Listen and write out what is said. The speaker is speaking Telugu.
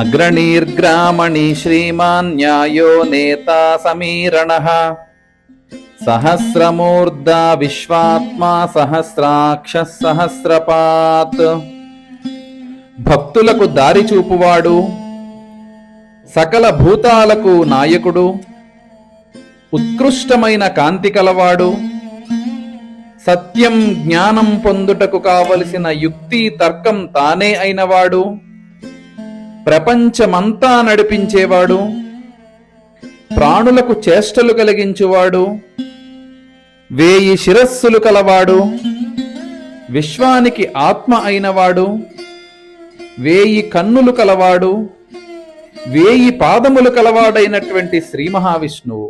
అగ్రణీర్గ్రామణి శ్రీమాన్ న్యాయో నేత సమీరణ సహస్రమూర్ధా విశ్వాత్మా సహస్రాక్ష సహస్రపాత్ భక్తులకు దారి చూపువాడు సకల భూతాలకు నాయకుడు ఉత్కృష్టమైన కాంతి కలవాడు సత్యం జ్ఞానం పొందుటకు కావలసిన యుక్తి తర్కం తానే అయినవాడు ప్రపంచమంతా నడిపించేవాడు ప్రాణులకు చేష్టలు కలిగించువాడు వేయి శిరస్సులు కలవాడు విశ్వానికి ఆత్మ అయినవాడు వేయి కన్నులు కలవాడు వేయి పాదములు కలవాడైనటువంటి శ్రీ మహావిష్ణువు.